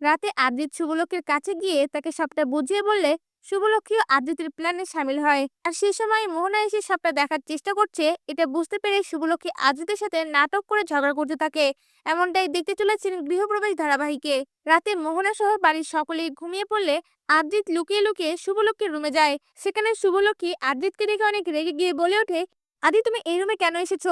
রাতে আদ্রিত শুভলক্ষীর কাছে গিয়ে তাকে সবটা বুঝিয়ে বললে শুভলক্ষীও আদ্রিতের প্ল্যানে সামিল হয়। আর সেই সময় মোহনা এসে সবটা দেখার চেষ্টা করছে। এটা বুঝতে পেরে শুভলক্ষী আদ্রিতের সাথে নাটক করে ঝগড়া করতে থাকে। এমনটাই দেখতে চলেছেন গৃহপ্রবেশ ধারাবাহিকে। রাতে মোহনা সহ বাড়ির সকলেই ঘুমিয়ে পড়লে আদ্রিত লুকিয়ে লুকিয়ে শুভলক্ষীর রুমে যায়। সেখানে শুভলক্ষী আদ্রিতকে দেখে অনেক রেগে গিয়ে বলে ওঠে আদি তুমি এই রুমে কেন এসেছ?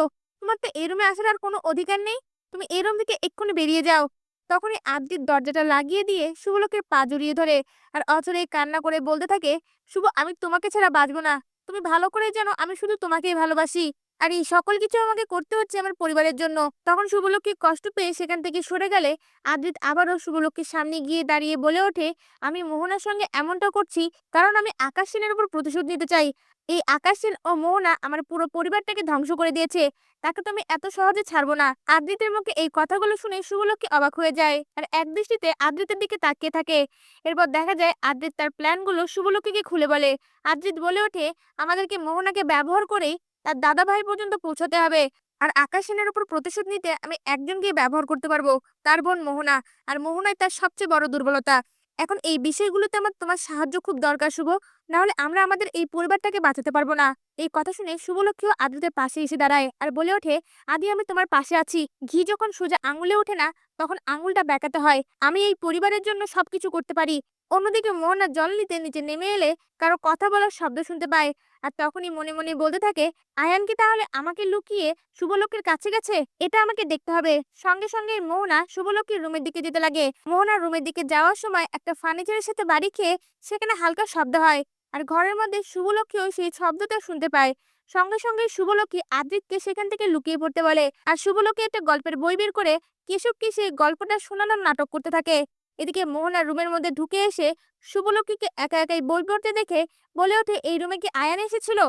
তোমার তো এই রুমে আসার আর কোনো অধিকার নেই। তুমি এই রুম থেকে এক্ষুনি বেরিয়ে যাও। তখনই আদ্রিত দরজাটা লাগিয়ে দিয়ে শুভলোকের পা জড়িয়ে ধরে আর অচরে কান্না করে বলতে থাকে, শুভ, আমি তোমাকে ছাড়া বাঁচব না। তুমি ভালো করে জানো আমি শুধু তোমাকেই ভালোবাসি। আর এই সকল কিছু আমাকে করতে হচ্ছে আমার পরিবারের জন্য। তখন শুভলক্ষ্মী কষ্ট পেয়ে সেখান থেকে সরে গেলে আদ্রিত আবারও শুভলক্ষ্মীর সামনে গিয়ে দাঁড়িয়ে বলে ওঠে, আমি মোহনার সঙ্গে এমনটা করছি, কারণ আমি আকাশ সেনের উপর প্রতিশোধ নিতে চাই। এই আকাশ সেন ও মোহনা আমার পুরো পরিবারটাকে ধ্বংস করে দিয়েছে। তাকে তো আমি এত সহজে ছাড়বো না। আদ্রিতের মুখে এই কথাগুলো শুনে শুভলক্ষ্মী অবাক হয়ে যায় আর এক দৃষ্টিতে আদ্রিতের দিকে তাকিয়ে থাকে। এরপর দেখা যায় আদ্রিত তার প্ল্যানগুলো শুভলক্ষ্মীকে খুলে বলে। আদ্রিত বলে ওঠে, আমাদেরকে মোহনাকে ব্যবহার করেই তার দাদা ভাই পর্যন্ত পৌঁছাতে হবে। আর আকাশ সেনের উপর প্রতিশোধ নিতে আমি একজনকে ব্যবহার করতে পারব, তার বোন মোহনা। আর মোহনাই তার সবচেয়ে বড় দুর্বলতা। এখন এই বিষয়গুলোতে আমার তোমার সাহায্য খুব দরকার, শুভ। না হলে আমরা আমাদের এই পরিবারটাকে বাঁচাতে পারব না। এই কথা শুনে শুভলক্ষ্মীও আদ্রিতের পাশে এসে দাঁড়ায় আর বলে ওঠে, আদি, আমি তোমার পাশে আছি। ঘি যখন সোজা আঙুলে ওঠে না, তখন আঙুলটা বেঁকাতে হয়। আমি এই পরিবারের জন্য সবকিছু করতে পারি। অন্যদিকে মোহনা জল নিতে নিচে নেমে এলে কারও কথা বলার শব্দ শুনতে পায়। আর তখনই মনে মনে বলতে থাকে, আয়ান কি তাহলে আমাকে লুকিয়ে শুভলক্ষীর কাছে গেছে? এটা আমাকে দেখতে হবে। সঙ্গে সঙ্গে মোহনা শুভলক্ষীর রুমের দিকে যেতে লাগে। মোহনা রুমের দিকে যাওয়ার সময় একটা ফার্নিচারের সাথে বাড়ি খেয়ে সেখানে হালকা শব্দ হয় আর ঘরের মধ্যে শুভলক্ষীও সেই শব্দটা শুনতে পায়। সঙ্গে সঙ্গে শুভলক্ষী আদ্রিতকে সেখান থেকে লুকিয়ে পড়তে বলে। আর শুভলক্ষী একটা গল্পের বই বের করে কেশবকে সেই গল্পটা শোনানোর নাটক করতে থাকে। এদিকে মোহনা রুমের মধ্যে ঢুকে এসে শুভলক্ষীকে একা একাই বই পড়তে দেখে বলে ওঠে, এই রুমে কি আয়ান এসেছিল?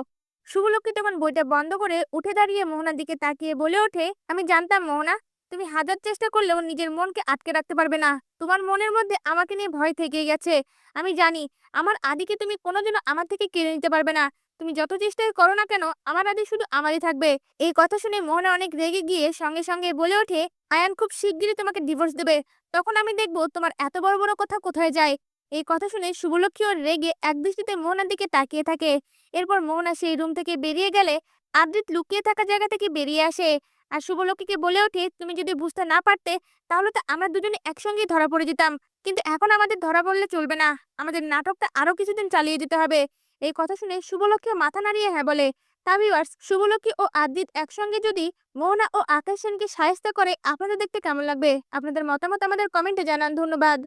শুভলক্ষী তখন বইটা বন্ধ করে উঠে দাঁড়িয়ে মোহনার দিকে তাকিয়ে বলে ওঠে, আমি জানতাম মোহনা, তুমি হাজার চেষ্টা করলেও নিজের মনকে আটকে রাখতে পারবে না। তোমার মনের মধ্যে আমাকে নিয়ে ভয় থেকে গেছে। আমি জানি আমার আদিকে তুমি কোনোদিনও আমার থেকে কেড়ে নিতে পারবে না। তুমি যত চেষ্টাই করো না কেন, আমার আদি শুধু আমারই থাকবে। এই কথা শুনে মোহনা অনেক রেগে গিয়ে সঙ্গে সঙ্গে বলে ওঠে আয়ান খুব শিগগিরই তোমাকে ডিভোর্স দেবে। তখন আমি দেখব তোমার এত বড় বড় কথা কোথায় যায়। এই কথা শুনে শুভলক্ষীও রেগে একদৃষ্টিতে মোহনার দিকে তাকিয়ে থাকে। এরপর মোহনা সেই রুম থেকে বেরিয়ে গেলে আদ্রিত লুকিয়ে থাকা জায়গা থেকে বেরিয়ে আসে। আর শুভলক্ষীকে বলে ওঠে, তুমি যদি বুঝতে না পারতে, তাহলে তো আমরা দুজনে একসঙ্গেই ধরা পড়ে যেতাম। কিন্তু এখন আমাদের ধরা পড়লে চলবে না। আমাদের নাটকটা আরও কিছুদিন চালিয়ে যেতে হবে। এই কথা শুনে শুভলক্ষীও মাথা নাড়িয়ে হ্যাঁ বলে তা ভিউয়ার্স শুভলক্ষী ও আদিত একসঙ্গে যদি মোহনা ও আকাশ সেনকে সাহায্য করে, আপনাদের দেখতে কেমন লাগবে? আপনাদের মতামত আমাদের কমেন্টে জানান, ধন্যবাদ।